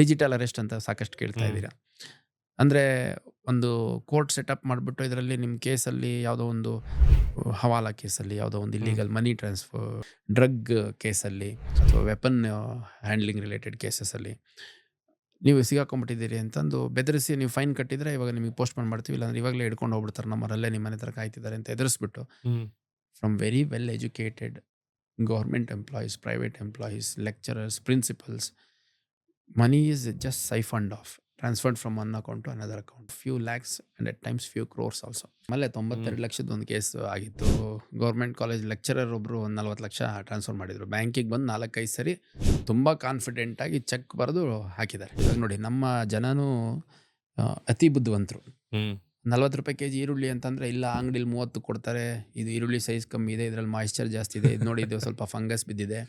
Digital arrest ಅಂತ ಸಾಕಷ್ಟು ಕೇಳ್ತಾ. ಇದ್ದೀರಾ. ಅಂದರೆ ಒಂದು ಕೋರ್ಟ್ ಸೆಟಪ್ ಮಾಡಿಬಿಟ್ಟು ಇದರಲ್ಲಿ ನಿಮ್ಮ ಕೇಸಲ್ಲಿ ಯಾವುದೋ ಒಂದು ಹವಾಲಾ ಕೇಸಲ್ಲಿ ಯಾವುದೋ ಒಂದು ಇಲ್ಲೀಗಲ್ ಮನಿ ಟ್ರಾನ್ಸ್ಫರ್ ಡ್ರಗ್ ಕೇಸಲ್ಲಿ ಅಥವಾ ವೆಪನ್ ಹ್ಯಾಂಡ್ಲಿಂಗ್ ರಿಲೇಟೆಡ್ ಕೇಸಸ್ಸಲ್ಲಿ ನೀವು ಸಿಗಾಕೊಂಡ್ಬಿಟ್ಟಿದ್ದೀರಿ ಅಂತಂದು ಬೆದರಿಸಿ ನೀವು ಫೈನ್ ಕಟ್ಟಿದ್ರೆ ಇವಾಗ ನಿಮಗೆ ಪೋಸ್ಟ್ಪೋನ್ ಮಾಡ್ತೀವಿ. ಇಲ್ಲಾಂದ್ರೆ ಇವಾಗಲೇ ಹಿಡ್ಕೊಂಡು ಹೋಗ್ಬಿಡ್ತಾರೆ. ನಮ್ಮರಲ್ಲೇ ನಿಮ್ಮ ಮನೆ ಹತ್ರ ಕಾಯ್ತಿದ್ದಾರೆ ಅಂತ ಎದುರಿಸ್ಬಿಟ್ಟು from very well educated government employees private employees lecturers principals money is just siphoned off transferred from one account to another account few lakhs and at times few crores also ಆಮೇಲೆ ತೊಂಬತ್ತೆರಡು ಲಕ್ಷದ ಒಂದು ಕೇಸ್ ಆಗಿತ್ತು. Government college lecturer ಒಬ್ಬರು ಒಂದು ನಲ್ವತ್ತು lakh transfer ಮಾಡಿದ್ರು. ಬ್ಯಾಂಕಿಗೆ ಬಂದು ನಾಲ್ಕೈದು ಸರಿ ತುಂಬ ಕಾನ್ಫಿಡೆಂಟ್ ಆಗಿ ಚೆಕ್ ಬರೆದು ಹಾಕಿದ್ದಾರೆ. ಇವಾಗ ನೋಡಿ ನಮ್ಮ ಜನನೂ ಅತಿ ಬುದ್ಧಿವಂತರು. ನಲ್ವತ್ತು ರೂಪಾಯಿ ಕೆ ಜಿ ಈರುಳ್ಳಿ ಅಂತಂದರೆ ಇಲ್ಲ ಅಂಗಡಿಲಿ ಮೂವತ್ತು ಕೊಡ್ತಾರೆ ಇದು ಈರುಳ್ಳಿ ಸೈಜ್ ಕಮ್ಮಿ ಇದೆ ಇದರಲ್ಲಿ ಮಾಯಿಶ್ಚರ್ ಜಾಸ್ತಿ ಇದೆ ಇದು ನೋಡಿ ಇದು ಸ್ವಲ್ಪ ಫಂಗಸ್ ಬಿದ್ದಿದೆ.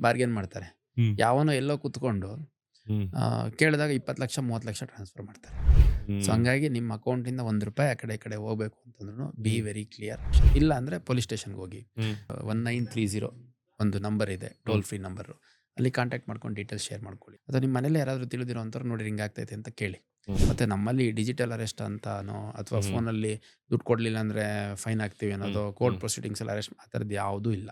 ಬಾರ್ಗೇನ್ ಮಾಡ್ತಾರೆ. ಯಾವನೋ ಎಲ್ಲೋ ಕೂತ್ಕೊಂಡು ಕೇಳಿದಾಗ ಇಪ್ಪತ್ತು ಲಕ್ಷ ಮೂವತ್ತು ಲಕ್ಷ ಟ್ರಾನ್ಸ್ಫರ್ ಮಾಡ್ತಾರೆ. ಸೊ ಹಂಗಾಗಿ ನಿಮ್ಮ ಅಕೌಂಟಿಂದ ಒಂದು ರೂಪಾಯಿ ಆ ಕಡೆ ಈ ಕಡೆ ಹೋಗ್ಬೇಕು ಅಂತಂದ್ರೂ ಬಿ ವೆರಿ ಕ್ಲಿಯರ್ ಇಲ್ಲ ಅಂದರೆ ಪೊಲೀಸ್ ಸ್ಟೇಷನ್ಗೆ ಹೋಗಿ. ಒನ್ ನೈನ್ ತ್ರೀ ಜೀರೋ ಒಂದು ನಂಬರ್ ಇದೆ ಟೋಲ್ ಫ್ರೀ ನಂಬರು ಅಲ್ಲಿ ಕಾಂಟ್ಯಾಕ್ಟ್ ಮಾಡ್ಕೊಂಡು ಡೀಟೇಲ್ಸ್ ಶೇರ್ ಮಾಡ್ಕೊಳ್ಳಿ. ಅಥವಾ ನಿಮ್ಮ ಮನೇಲಿ ಯಾರಾದರೂ ತಿಳಿದಿರೋ ಅಂಥವ್ರು ನೋಡಿ ಹಿಂಗೆ ಆಗ್ತೈತೆ ಅಂತ ಕೇಳಿ. ಮತ್ತು ನಮ್ಮಲ್ಲಿ ಡಿಜಿಟಲ್ ಅರೆಸ್ಟ್ ಅಂತಾನೋ ಅಥವಾ. ಫೋನಲ್ಲಿ ದುಡ್ಡು ಕೊಡಲಿಲ್ಲ ಅಂದರೆ ಫೈನ್ ಹಾಕ್ತೀವಿ ಅನ್ನೋದು ಕೋರ್ಟ್ ಪ್ರೊಸೀಡಿಂಗ್ಸಲ್ಲಿ ಅರೆಸ್ಟ್ ಆ ಥರದ್ದು ಯಾವುದೂ ಇಲ್ಲ.